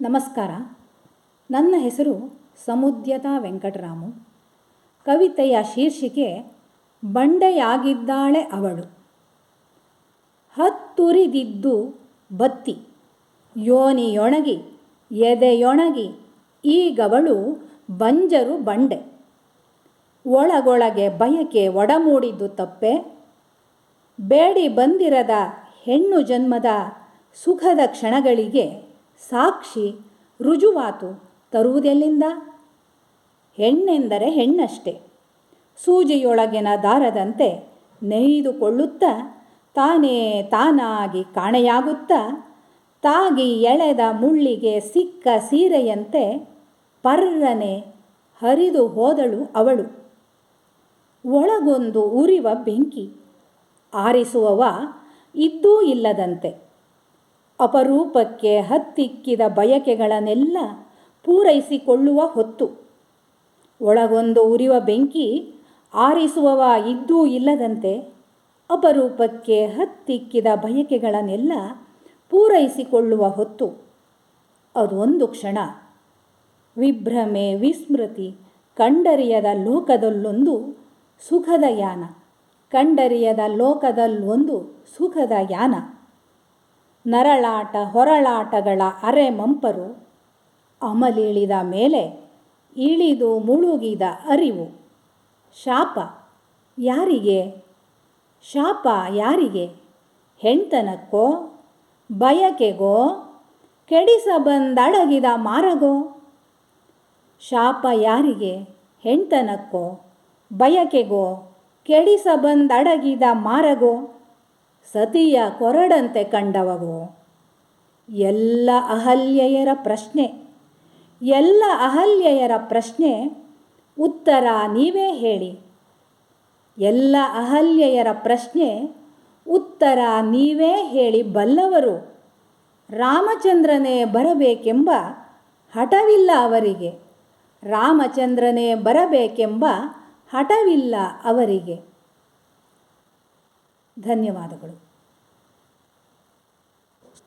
ನಮಸ್ಕಾರ. ನನ್ನ ಹೆಸರು ಸಮುದ್ಯತಾ ವೆಂಕಟರಾಮು. ಕವಿತೆಯ ಶೀರ್ಷಿಕೆ, ಬಂಡೆಯಾಗಿದ್ದಾಳೆ ಅವಳು. ಹತ್ತುರಿದಿದ್ದು ಬತ್ತಿ, ಯೋನಿಯೊಣಗಿ, ಎದೆಯೊಣಗಿ, ಈಗವಳು ಬಂಜರು ಬಂಡೆ. ಒಳಗೊಳಗೆ ಬಯಕೆ ಒಡಮೂಡಿದ್ದು ತಪ್ಪೆ. ಬೇಡಿ ಬಂದಿರದ ಹೆಣ್ಣು ಜನ್ಮದ ಸುಖದ ಕ್ಷಣಗಳಿಗೆ ಸಾಕ್ಷಿ ರುಜುವಾತು ತರುವುದೆಲ್ಲಿಂದ? ಹೆಣ್ಣೆಂದರೆ ಹೆಣ್ಣಷ್ಟೇ. ಸೂಜಿಯೊಳಗಿನ ದಾರದಂತೆ ನೆಯ್ದುಕೊಳ್ಳುತ್ತಾ ತಾನೇ ತಾನಾಗಿ ಕಾಣೆಯಾಗುತ್ತಾ ತಾಗಿ ಎಳೆದ ಮುಳ್ಳಿಗೆ ಸಿಕ್ಕ ಸೀರೆಯಂತೆ ಪರ್ರನೆ ಹರಿದು ಹೋದಳು ಅವಳು. ಒಳಗೊಂದು ಉರಿವ ಬೆಂಕಿ. ಆರಿಸುವವ ಇದ್ದೂ ಇಲ್ಲದಂತೆ. ಅಪರೂಪಕ್ಕೆ ಹತ್ತಿಕ್ಕಿದ ಬಯಕೆಗಳನ್ನೆಲ್ಲ ಪೂರೈಸಿಕೊಳ್ಳುವ ಹೊತ್ತು. ಒಳಗೊಂದು ಉರಿವ ಬೆಂಕಿ ಆರಿಸುವವ ಇದ್ದೂ ಇಲ್ಲದಂತೆ ಅಪರೂಪಕ್ಕೆ ಹತ್ತಿಕ್ಕಿದ ಬಯಕೆಗಳನ್ನೆಲ್ಲ ಪೂರೈಸಿಕೊಳ್ಳುವ ಹೊತ್ತು. ಅದೊಂದು ಕ್ಷಣ. ವಿಭ್ರಮೆ, ವಿಸ್ಮೃತಿ, ಕಂಡರಿಯದ ಲೋಕದಲ್ಲೊಂದು ಸುಖದ ಯಾನ. ಕಂಡರಿಯದ ಲೋಕದಲ್ಲೊಂದು ಸುಖದ ಯಾನ. ನರಳಾಟ, ಹೊರಳಾಟಗಳ ಅರೆ ಮಂಪರು ಅಮಲಿಳಿದ ಮೇಲೆ ಇಳಿದು ಮುಳುಗಿದ ಅರಿವು. ಶಾಪ ಯಾರಿಗೆ? ಶಾಪ ಯಾರಿಗೆ? ಹೆಣ್ತನಕ್ಕೋ ಬಯಕೆಗೋ? ಕೆಡಿಸ ಬಂದಡಗಿದ ಮಾರಗೋ? ಶಾಪ ಯಾರಿಗೆ? ಹೆಣ್ತನಕ್ಕೋ ಬಯಕೆಗೋ? ಕೆಡಿಸ ಬಂದಡಗಿದ ಮಾರಗೋ? ಸತಿಯ ಕೊರಡಂತೆ ಕಂಡವಗೋ ಎಲ್ಲ ಅಹಲ್ಯೆಯರ ಪ್ರಶ್ನೆ, ಎಲ್ಲ ಅಹಲ್ಯೆಯರ ಪ್ರಶ್ನೆ, ಉತ್ತರ ನೀವೇ ಹೇಳಿ. ಎಲ್ಲ ಅಹಲ್ಯೆಯರ ಪ್ರಶ್ನೆ, ಉತ್ತರ ನೀವೇ ಹೇಳಿ ಬಲ್ಲವರು. ರಾಮಚಂದ್ರನೇ ಬರಬೇಕೆಂಬ ಹಠವಿಲ್ಲ ಅವರಿಗೆ. ರಾಮಚಂದ್ರನೇ ಬರಬೇಕೆಂಬ ಹಠವಿಲ್ಲ ಅವರಿಗೆ. ಧನ್ಯವಾದಗಳು.